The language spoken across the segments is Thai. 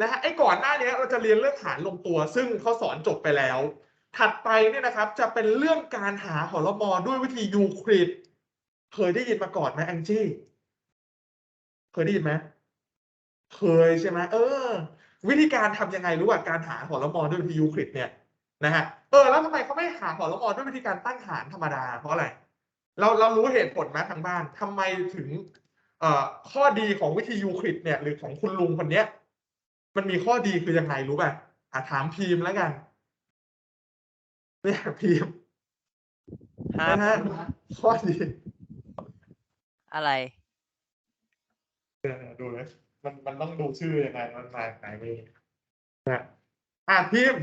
นะฮะไอ้ก่อนหน้านี้เราจะเรียนเรื่องหารลงตัว ซึ่งเขาสอนจบไปแล้ว ถัดไปเนี่ยนะครับจะเป็นเรื่องการหาหอลมอด้วยวิธียูคลิดเคยได้ยินมาก่อนไหมแองจี้เคยได้ยินไหมเคยใช่ไหมเออ วิธีการทำยังไงรู้ว่าการหาหอลมอด้วยวิธียูคลิดเนี่ยนะฮะเออแล้วทำไมเขาไม่หาหอลมอด้วยวิธีการตั้งหารธรรมดา เพราะอะไรเราเรารู้เหตุผลไหมทางบ้านทำไมถึง เอ่อข้อดีของวิธียูคลิดเนี่ย หรือของคุณลุงคนเนี้ย มันมีข้อดีคือยังไงรู้ป่ะอะถามพีมแล้วกันเนี่ยพีมห้านะฮะข้อดีอะไร เออดูเลยมันมันต้องดูชื่อยังไงมันมาไหนมีนะอะพิมพ์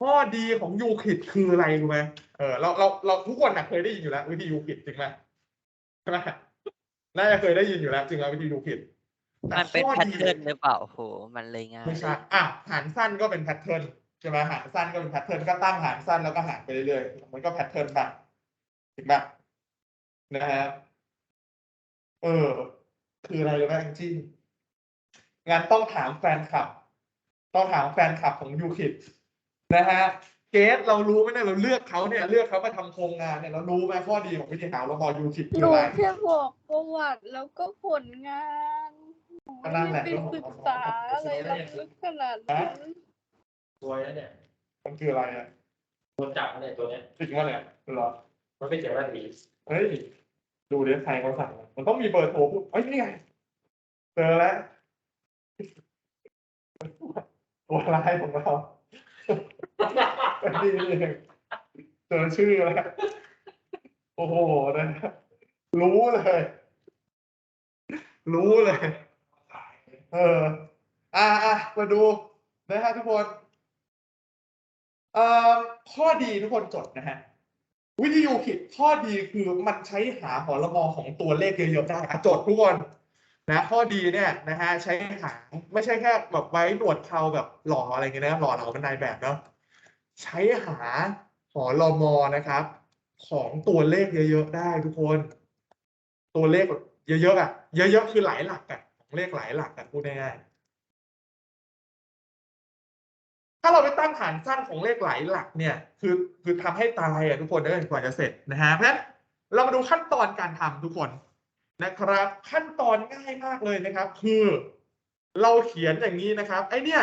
ข้อดีของยูคลิดคืออะไรรู้ไหมเออเราเราเราทุกคนนะเคยได้ยินอยู่แล้ววิธียูคลิดจริงไหมใช่ไหมน่าจะเคยได้ยินอยู่แล้วจริงแล้ววิธียูคลิด แต่มันเป็นข้อแพทดีเทิร์นหรือเปล่าโหมันเลยง่ายไม่ใช่อะหารสั้นก็เป็นแพทเทิร์นใช่ไหมหารสั้นก็เป็นแพทเทิร์นก็ตั้งหารสั้นแล้วก็หารไปเรื่อยๆมันก็แพทเทิร์นไปถูกไหมนะฮะเออ คืออะไรรู้ไหมแองจี้งานต้องถามแฟนคลับ ต้องถามแฟนคลับของยูคิดนะฮะเกสเรารู้ไหมเนี่ยเราเลือกเขาเนี่ย เลือกเขามาทำโครงงานเนี่ยเรารู้ไหมข้อดีของวิธีหาเราพอยูคิดคือหนูอะไร แค่บอกประวัติแล้วก็ผลงานหนู ก็นั่นแหไม่ละได้ไปศึกษาอะไรล้ำลึกขนาดนั้นตัวนี้เนี่ยมันคืออะไรอะตัวจับเนี่ยตัวเนี้ยจริงว่าเนี่ยเหรอมันไม่เจ็บนาทีเฮ้ยดูดิใครเขาสั่งมามันต้องมีเบอร์โทรพูดเอ้ยนี่ไงเจอแล้วตัวร้ายของเรานี่นี่เจอชื่อแล้วโอ้โหนะรู้เลย รู้เลย เออ อะอะมาดูนะฮะทุกคนเอ่อข้อดีทุกคนจดนะฮะ วิธียูคิดข้อดีคือมันใช้หาหอละมอของตัวเลขเยอะๆได้อะจทย์ทุกคนนะข้อดีเนี่ยนะฮะใช้หาไม่ใช่แค่แบบไว้หนวดเขาแบบหล่ออะไรเงี้ยนะหล่อเหลาเป็นนายแบบเนาะใช้หาหอละมอนะครับ ของตัวเลขเยอะๆได้ทุกคน ตัวเลขเยอะๆอะ เยอะๆคือหลายหลักอะ ของเลขหลายหลักอะพูดง่ายๆถ้าเราไปตั้งฐานสั้นของเลขหลายหลักเนี่ย คือคือทำให้ตายอะทุกคนเด้กว่าจะเสร็จนะฮะเพราะฉะนั้นเรามาดูขั้นตอนการทำทุกคนนะครับ ขั้นตอนง่ายมากเลยนะครับ คือเราเขียนอย่างนี้นะครับ ไอเนี่ย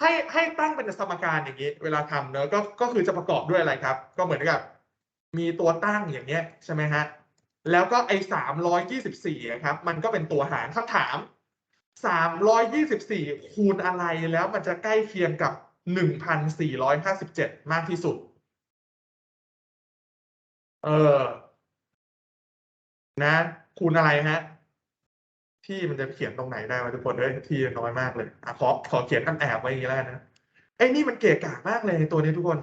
ให้ให้ตั้งเป็นสมการอย่างนี้ เวลาทำเนอะก็ก็คือจะประกอบด้วยอะไรครับ ก็เหมือนกับ มีตัวตั้งอย่างเงี้ยใช่ไหมฮะ แล้วก็ไอ้สามร้อยยี่สิบสี่ครับ มันก็เป็นตัวหารคำถามสามร้อยยี่สิบสี่คูณอะไรแล้วมันจะใกล้เคียงกับหนึ่งพันสี่ร้อยห้าสิบเจ็ดมากที่สุด เออ นะ คูณอะไรฮะ ที่มันจะเขียนตรงไหนได้วะทุกคนเอ้ยที่น้อยมากเลยอะขอขอเขียนกันแอบไว้อย่างนี้แล้วนนะไอ้นี่มันเก๋กามากเลยตัวนี้ทุกคน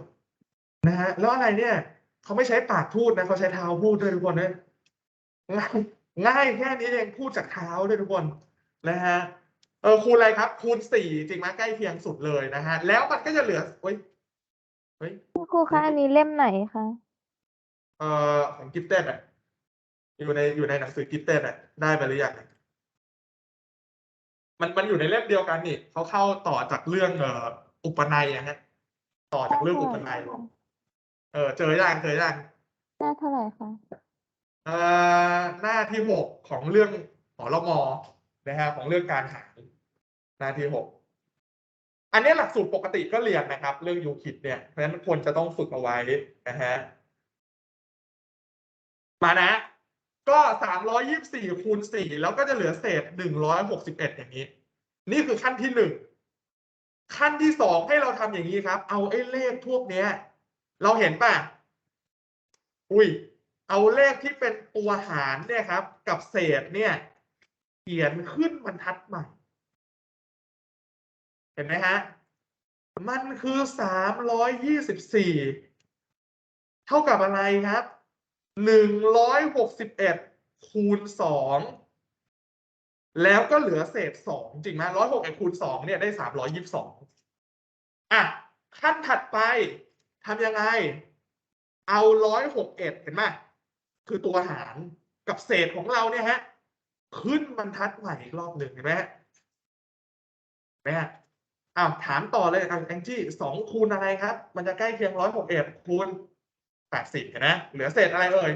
นะฮะแล้วอะไรเนี่ยเขาไม่ใช้ปากพูดนะเขาใช้เท้าพูดด้วยทุกคนเนี่ย ง่ายง่ายแค่นี้เองพูดจากเท้าด้วยทุกคนนะฮะเออคูณอะไรครับ คูณสี่จริงไหมใกล้เคียงสุดเลยนะฮะ แล้วมันก็จะเหลือเฮ้ยเฮ้ยคุณครูคะอันนี้เล่มไหนคะเอ่อของกิฟเต็ดอะอยู่ในอยู่ในหนังสือกิฟเต็ดอะได้ไปหรือยังมันมันอยู่ในเล่มเดียวกันนี่เขาเข้าต่อจากเรื่องเอ่ออุปนัยอะฮะต่อจากเรื่องอุปนัยเออเจอยังเจอยังหน้าเท่าไหร่คะเอ่อ หน้าที่หกของเรื่องหอรมอนะฮะของเรื่องการหารหน้าที่หกอันนี้หลักสูตรปกติก็เรียนนะครับ เรื่องยูคิดเนี่ยเพราะฉะนั้นควรจะต้องฝึกเอาไว้นะฮะมานะ ก็สามร้อยยี่สี่คูณสี่แล้วก็จะเหลือเศษหนึ่งร้อยหกสิบเอ็ดอย่างนี้ นี่คือขั้นที่หนึ่งขั้นที่สองให้เราทำอย่างนี้ครับ เอาไอ้เลขพวกเนี้ย เราเห็นป่ะ อุ้ย เอาเลขที่เป็นตัวหารเนี่ยครับ กับเศษเนี่ย เขียนขึ้นบรรทัดใหม่ เห็นไหมฮะ มันคือสามร้อยยี่สิบสี่เท่ากับอะไรครับหนึ่งร้อยหกสิบเอ็ดคูณสองแล้วก็เหลือเศษสองจริงไหมร้อยหกเอ็ดคูณสองเนี่ยได้สามร้อยยี่สิบสองอะ ขั้นถัดไปทำยังไง เอาร้อยหกเอ็ดเห็นไหม คือตัวหารกับเศษของเราเนี่ยฮะขึ้นบรรทัดใหม่อีกรอบหนึ่งเห็นไหมฮะนะฮะอ้าวถามต่อเลยอะแองจี้สองคูณอะไรครับ มันจะใกล้เคียงร้อยหกเอ็ดคูณแปดสิบเห็นไหมเหลือเศษอะไรเอ่ย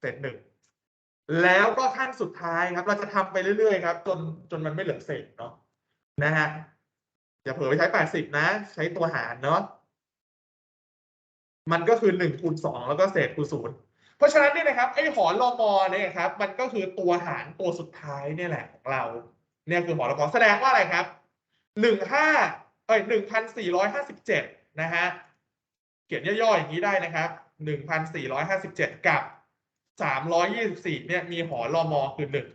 เศษหนึ่งแล้วก็ขั้นสุดท้ายครับ เราจะทำไปเรื่อยๆ ครับ จนจนมันไม่เหลือเศษเนาะนะฮะอย่าเผลอไปใช้แปดสิบนะ ใช้ตัวหารเนาะมันก็คือหนึ่งคูณสองแล้วก็เศษคูณศูนย์ เพราะฉะนั้นเนี่ยนะครับไอ้หอรมอเนี่ยครับมันก็คือตัวหารตัวสุดท้ายเนี่ยแหละของเราเนี่ยคือหอรมอแสดงว่าอะไรครับหนึ่งห้าเอ้ยหนึ่งพันสี่ร้อยห้าสิบเจ็ดนะฮะเขียนย่อๆอย่างนี้ได้นะครับหนึ่งพันสี่ร้อยห้าสิบเจ็ดกับสามร้อยยี่สิบสี่เนี่ยมีหอรมอคือหนึ่ง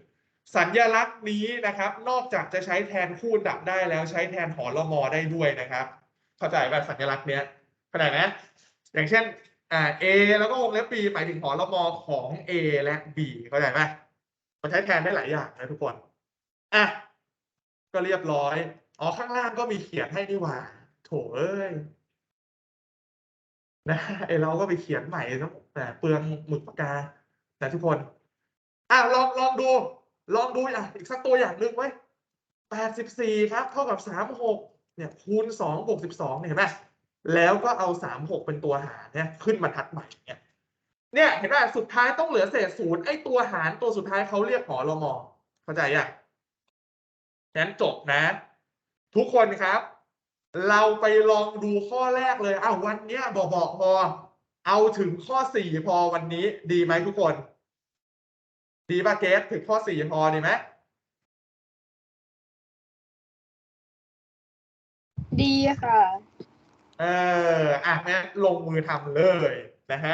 สัญลักษณ์นี้นะครับ นอกจากจะใช้แทนคู่ดับได้แล้วใช้แทนหอรมอได้ด้วยนะครับ เข้าใจป่ะสัญลักษณ์เนี้ยเข้าใจไหมอย่างเช่น อ่า A แล้วก็วงเล็บ B หมายถึงหอรมอของ A และ B เข้าใจไหมมันใช้แทนได้หลายอย่างนะทุกคนอะก็เรียบร้อย อ๋อ ข้างล่างก็มีเขียนให้นี่หว่า โถเอ้ยนะไอเราก็ไปเขียนใหม่ต้องแต่เปลืองหมึกปากกาแต่ทุกคนอะลองลองดู ลองดูอะอีกสักตัวอย่างหนึ่งไว้แปดสิบสี่ครับ เท่ากับสามหกเนี่ยคูณสองบวกสิบสองเนี่ยเห็นไหม แล้วก็เอาสามหกเป็นตัวหารเนี่ยขึ้นบรรทัดใหม่เนี่ยเนี่ยเห็นไหมสุดท้ายต้องเหลือเศษศูนย์ไอ้ตัวหารตัวสุดท้ายเขาเรียกหอรมอเข้าใจยังงั้นจบนะ ทุกคนครับ เราไปลองดูข้อแรกเลยอ้าววันเนี้ยบอกบอกพอ เอาถึงข้อสี่พอวันนี้ ดีไหมทุกคน ดีป่ะเกสถึงข้อสี่พอดีไหมดีค่ะ เอออะนี้ลงมือทำเลยนะฮะ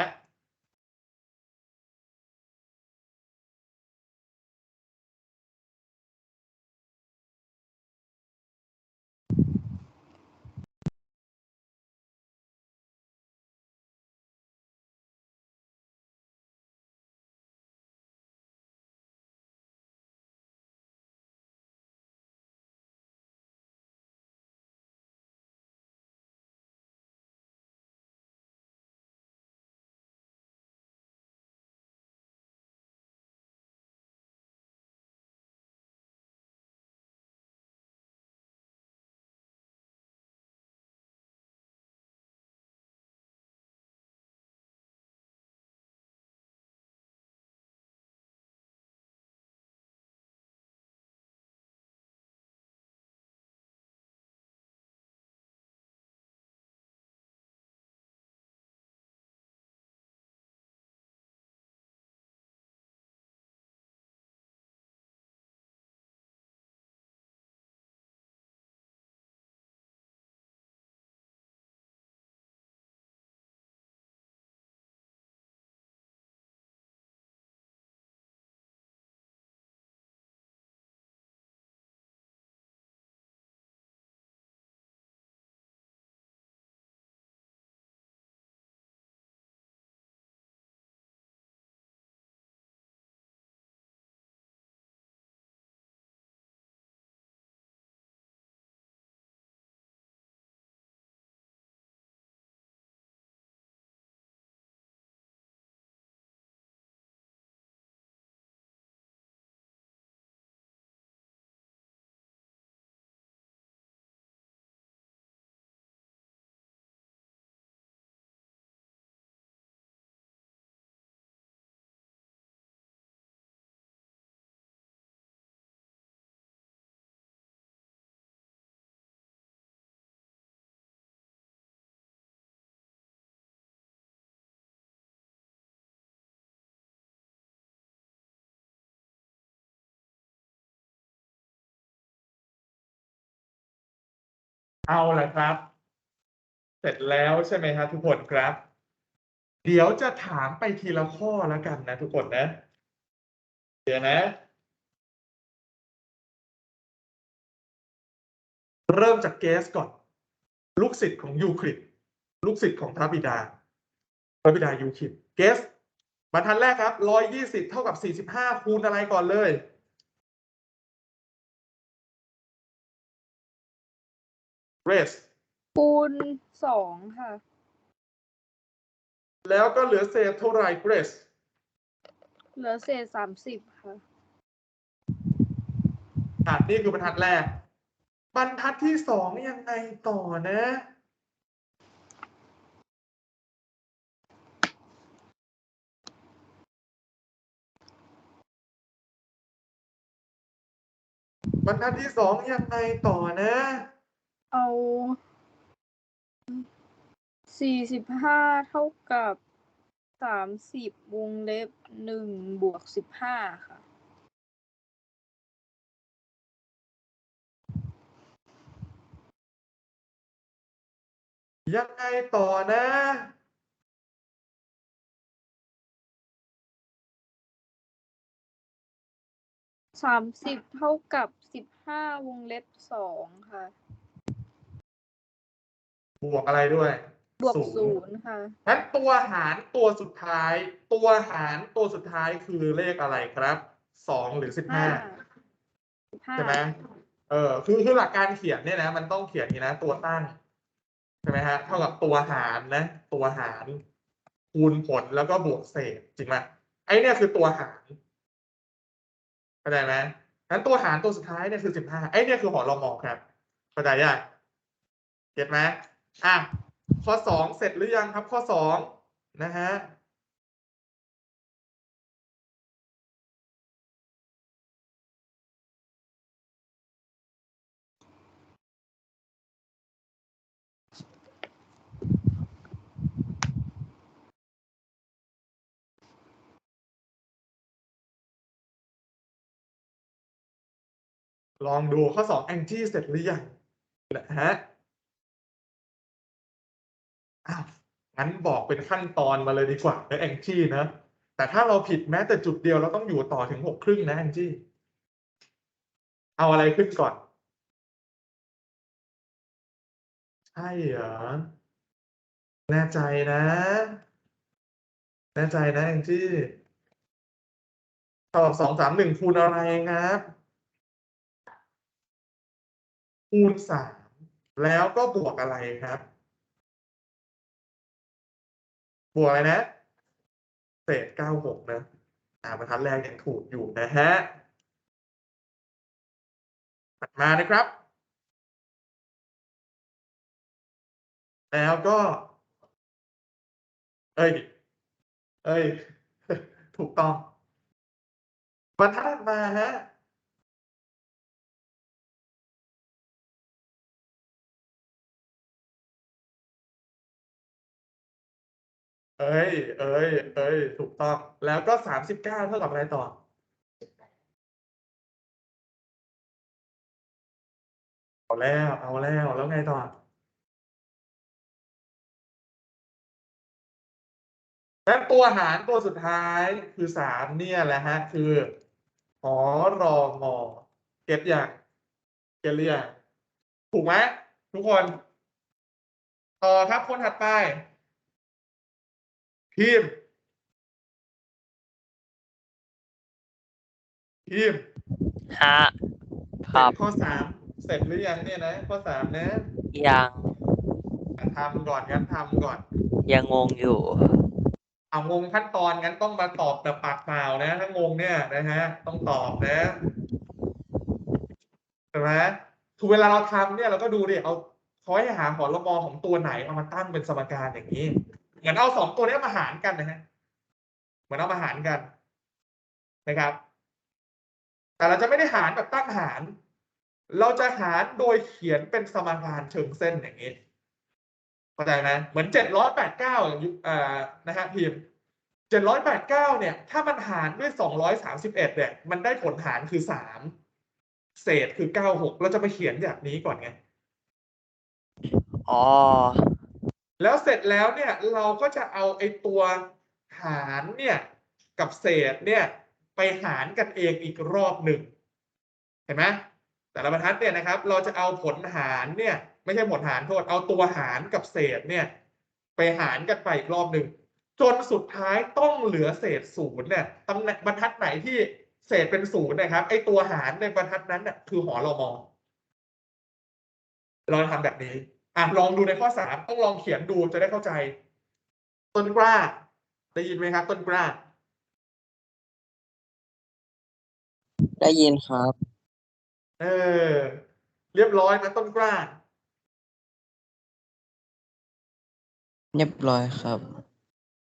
เอาละครับ เสร็จแล้วใช่ไหมครับทุกคนครับ เดี๋ยวจะถามไปทีละข้อแล้วกันนะทุกคนนะ เดี๋ยวนะ เริ่มจากเกสก่อน ลูกศิษย์ของยูคลิดลูกศิษย์ของพระบิดา พระบิดายูคลิดเกสบรรทัดแรกครับร้อยยี่สิบเท่ากับสี่สิบห้าคูณอะไรก่อนเลย เรสคูณสองค่ะ แล้วก็เหลือเศษเท่าไหร่เกรสเหลือเศษสามสิบค่ะ อะนี่คือบรรทัดแรก บรรทัดที่สองยังไงต่อนะ บรรทัดที่สองยังไงต่อนะ เอาสี่สิบห้าเท่ากับสามสิบวงเล็บหนึ่งบวกสิบห้าค่ะ ยังไงต่อนะ สามสิบเท่ากับสิบห้าวงเล็บสองค่ะ บวกอะไรด้วยบวกศูนย์ค่ะนั้นตัวหารตัวสุดท้าย ตัวหารตัวสุดท้ายคือเลขอะไรครับสองหรือสิบห้าสิบห้าใช่ไหมเออคือคือหลักการเขียนเนี่ยนะ มันต้องเขียนอย่างนี้นะ ตัวตั้งใช่ไหมฮะเท่ากับตัวหารนะ ตัวหาร คูณผลแล้วก็บวกเศษจริงไหมไอเนี่ยคือตัวหารเข้าใจไหมนั้นตัวหารตัวสุดท้ายเนี่ยคือสิบห้าไอเนี่ยคือหอรมอครับเข้าใจยังเก็ตไหม อะข้อสองเสร็จหรือยังครับ ข้อสองนะฮะลองดูข้อสองแองจี้เสร็จหรือยังนะฮะ อ้าวงั้นบอกเป็นขั้นตอนมาเลยดีกว่านะแองจี้นะ แต่ถ้าเราผิดแม้แต่จุดเดียวเราต้องอยู่ต่อถึงหกครึ่งนะแองจี้เอาอะไรขึ้นก่อน ใช่เหรอแน่ใจนะ แน่ใจนะแองจี้ตอบสองสามหนึ่งคูณอะไรครับคูณสามแล้วก็บวกอะไรครับ บวกอะไรนะเศษเก้าหกนะอ่าบรรทัดแรกยังถูกอยู่นะฮะถัดมานะครับ แล้วก็ เอ้ย เอ้ย ถูกต้องบรรทัดถัดมาฮะ เอ้ย เอ้ย เอ้ย ถูกต้อง แล้วก็สามสิบเก้าเท่ากับอะไรต่อ เอาแล้ว เอาแล้ว แล้วไงต่อ และตัวหารตัวสุดท้ายคือสามเนี่ยแหละฮะ คือหอรอมอเก็ตอย่างเก็ตเรียงถูกไหมทุกคน ต่อครับคนถัดไป พิมพ์พิมพ์ฮะครับข้อสามเสร็จหรือยังเนี่ยนะ ข้อสามนะยังทำก่อนงั้นทำก่อน ยังงงอยู่เอางงขั้นตอนงั้นต้องมาตอบแบบปากเปล่านะถ้างงเนี่ยนะฮะ ต้องตอบนะใช่ไหมคือเวลาเราทำเนี่ยเราก็ดูดิเอาเขาให้หาหอรมอของตัวไหนเอามาตั้งเป็นสมการอย่างนี้ เหมือนเอาสองตัวนี้มาหารกันนะฮะเหมือนเอามาหารกันนะครับ แต่เราจะไม่ได้หารแบบตั้งหาร เราจะหารโดยเขียนเป็นสมการเชิงเส้นอย่างนี้เข้าใจไหมเหมือนเจ็ดร้อยแปดเก้าอ่านะฮะพิมพ์เจ็ดร้อยแปดเก้าเนี่ย ถ้ามันหารด้วยสองร้อยสามสิบเอ็ดเนี่ย มันได้ผลหารคือสามเศษคือเก้าหกเราจะไปเขียนแบบนี้ก่อนไง อ๋อ แล้วเสร็จแล้วเนี่ยเราก็จะเอาไอ้ตัวหารเนี่ยกับเศษเนี่ยไปหารกันเองอีกรอบหนึ่งเห็นไหมแต่ละบรรทัดเนี่ยนะครับ เราจะเอาผลหารเนี่ยไม่ใช่ผลหารโทษ เอาตัวหารกับเศษเนี่ยไปหารกันไปอีกรอบหนึ่งจนสุดท้ายต้องเหลือเศษศูนย์เนี่ยตำแหน่งบรรทัดไหนที่เศษเป็นศูนย์นะครับไอ้ตัวหารในบรรทัดนั้นน่ะคือหอรมอเราทำแบบนี้ อะลองดูในข้อสามต้องลองเขียนดูจะได้เข้าใจ ต้นกล้า ได้ยินไหมครับ ต้นกล้า ได้ยินครับ เออ เรียบร้อยไหมต้นกล้า เรียบร้อยครับ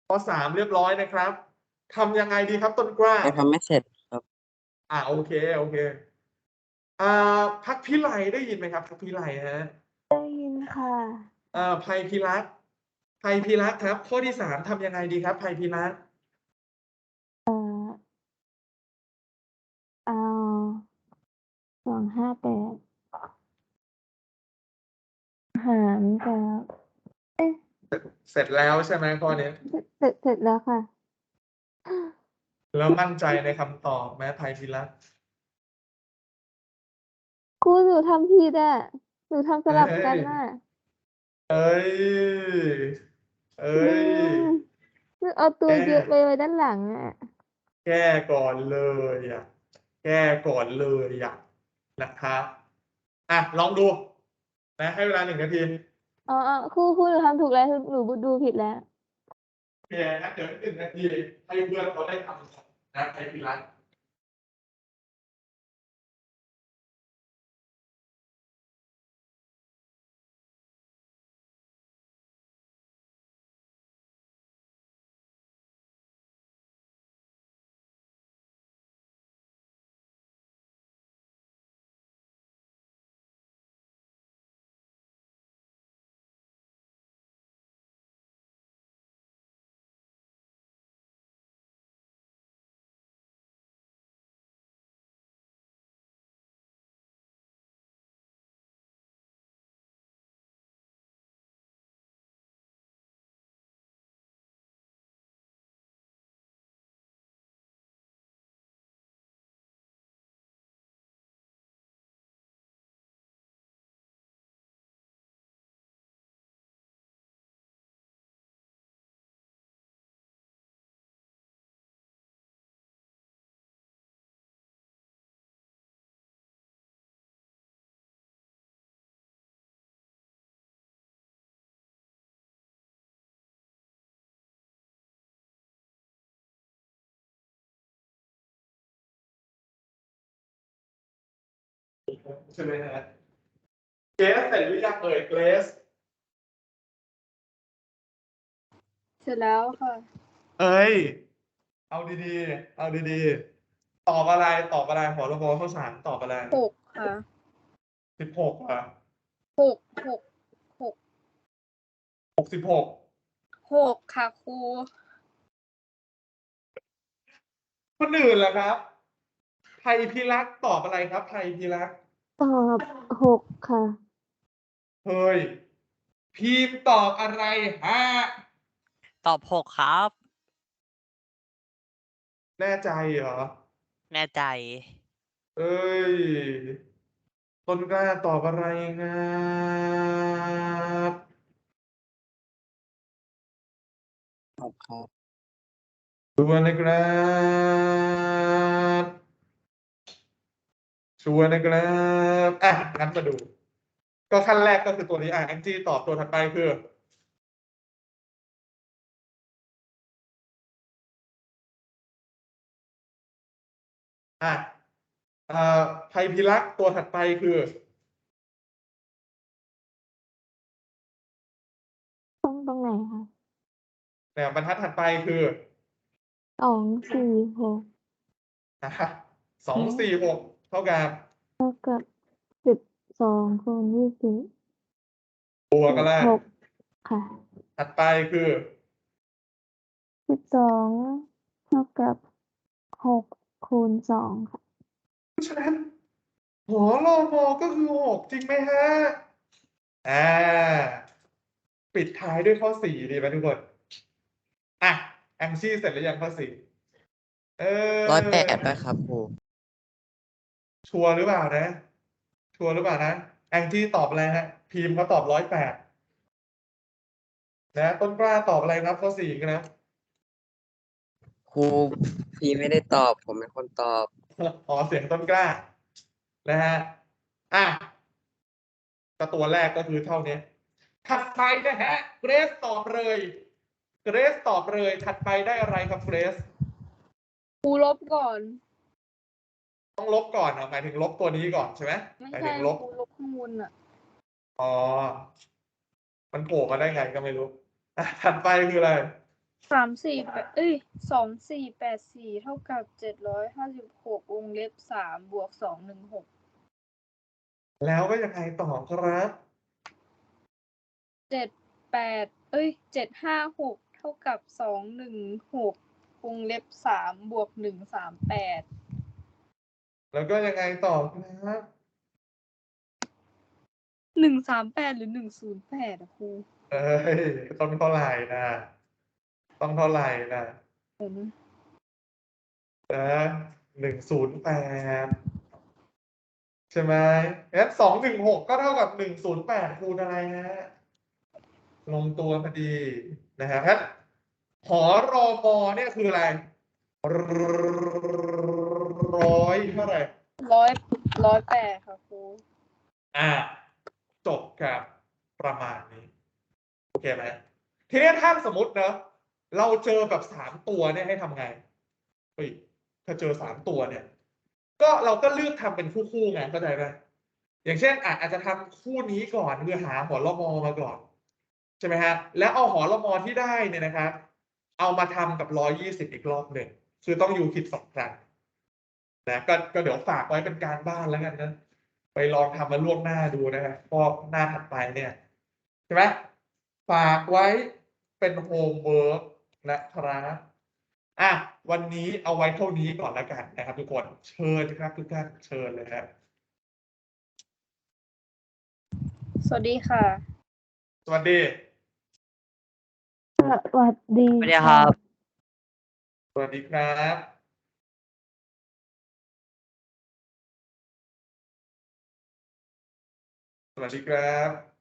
ข้อสามเรียบร้อยนะครับทำยังไงดีครับ ต้นกล้ายังทำไม่เสร็จครับ อ่าโอเค โอเค อ่าพักพิไลได้ยินไหมครับพักพิไลฮะ ได้ยินค่ะอ่าภัยพิรักษ์ภัยพิรักษ์ครับ ข้อที่สามทำยังไงดีครับภัยพิรักษ์เอ่อเอาสองห้าแปดหารกับเสร็จแล้วใช่ไหมข้อนี้เสร็จเสร็จแล้วค่ะ แล้วมั่นใจในคำตอบไหมภัยพิรักษ์ ครูหนูทำผิดอะห นูทำสลับกันเฮ้ยน่ะเอ้ย เอ้ยอืมหนูเอาตัวเอ๊ะเยอะไปไว้ด้านหลังอะ แก้ก่อนเลยอะ แก้ก่อนเลยอะนะครับอะลองดูนะให้เวลาหนึ่งนาทีอ๋ออ๋อครูครูหนูทำถูกแล้วหนูดูผิดแล้วโอเคนะเดี๋ยวหนึ่งนาทีให้เพื่อนเขาได้ทำนะภัยพิรัก ใช่ไหมฮะเกรสเสร็จหรือยังเอ่ยเกรสเสร็จแล้วค่ะ เอ้ย เอาดีๆ เอาดีๆ ตอบอะไร ตอบอะไรหอรบข้อสามตอบอะไรหกค่ะ สิบหกอะหก หก หก หกสิบหกหกค่ะครู คนอื่นล่ะครับ ภัยพิรักษ์ตอบอะไรครับภัยพิรักษ์ตอบหกค่ะ เฮ้ย พีมตอบอะไรฮะ ตอบหกครับ แน่ใจเหรอ แน่ใจ เอ้ย ต้นกล้าตอบอะไรงับครับครับชัวร์นะครับ ชัวร์นะครับอะงั้นมาดู ก็ขั้นแรกก็คือตัวนี้อะแองจี้ตอบตัวถัดไปคืออะเอ่อภัยพิรักษ์ตัวถัดไปคือตรงตรงไหนคะเนี่ยบรรทัดถัดไปคือสองสี่หกอะสองสี่หกเท่ากับเท่ากับสิบสองคูณยี่สิบบวกกันแล้วหกค่ะ ถัดไปคือสิบสองเท่ากับหกคูณสองค่ะเพราะฉะนั้นหัวโลโมก็คือหกจริงไหมฮะอ่าปิดท้ายด้วยข้อสี่ดีไหมทุกคนอะแองซี่เสร็จหรือยังข้อสี่เออร้อยแปดไปครับครู ชัวร์หรือเปล่านะ ชัวร์หรือเปล่านะแองจี้ตอบอะไรฮะ พีมเขาตอบร้อยแปดนะต้นกล้าตอบอะไรครับข้อสี่กันนะครูพี่ไม่ได้ตอบ ผมเป็นคนตอบอ๋อเสียงต้นกล้า นะฮะอะก็ตัวแรกก็คือเท่านี้ถัดไปนะฮะเกรซตอบเลยเกรซตอบเลยถัดไปได้อะไรครับเกรซครูลบก่อน ต้องลบก่อนเหรอหมายถึงลบตัวนี้ก่อนใช่ไหมไม่หมายใช่ถึงลบครูลบข้างบนอะ อ๋อ มันโผล่มาได้ไงก็ไม่รู้อะถัดไปคืออะไร สามสี่แปดเอ้ยสองสี่แปดสี่เท่ากับเจ็ดร้อยห้าสิบหกวงเล็บสามบวกสองหนึ่งหกแล้วก็ยังไงต่อครับ เจ็ดแปดเอ้ยเจ็ดห้าหกเท่ากับสองหนึ่งหกวงเล็บสามบวกหนึ่งสามแปด แล้วก็ยังไงต่อครับหนึ่งสามแปดหรือหนึ่งศูนย์แปดอะครูเอ้ยต้องเท่าไหร่นะต้องเท่าไหร่นะผมนะหนึ่งศูนย์แปดใช่ไหมงั้นสองหนึ่งหกก็เท่ากับหนึ่งศูนย์แปดคูณอะไรฮะลงตัวพอดีนะฮะงั้นหอรอมอเนี่ยคืออะไร ร้อยเท่าไหร่ร้อยร้อยแปดค่ะครูอ่าจบกับประมาณนี้โอเคไหมทีนี้ถ้าสมมติเนอะเราเจอแบบสามตัวเนี่ยให้ทำไงเฮ้ยถ้าเจอสามตัวเนี่ย ก็เราก็เลือกทำเป็นคู่ๆไงเข้าใจไหมอย่างเช่นอะอาจจะทำคู่นี้ก่อนคือหาหอละมอมาก่อนใช่ไหมฮะแล้วเอาหอละมอที่ได้เนี่ยนะครับ เอามาทำกับร้อยี่สิบอีกรอบหนึ่งคือต้องอยู่คิดสองครั้ง นะก็ก็เดี๋ยวฝากไว้เป็นการบ้านแล้วกันนะไปลองทำมาล่วงหน้าดูนะครับเพราะหน้าถัดไปเนี่ยใช่ไหมฝากไว้เป็นโฮมเวิร์กนะครับอะวันนี้เอาไว้เท่านี้ก่อนแล้วกันนะครับทุกคนเชิญครับทุกท่านเชิญเลยครับสวัสดีค่ะ สวัสดีสวัสดี สวัสดีครับ สวัสดีครับ สวัสดีครับ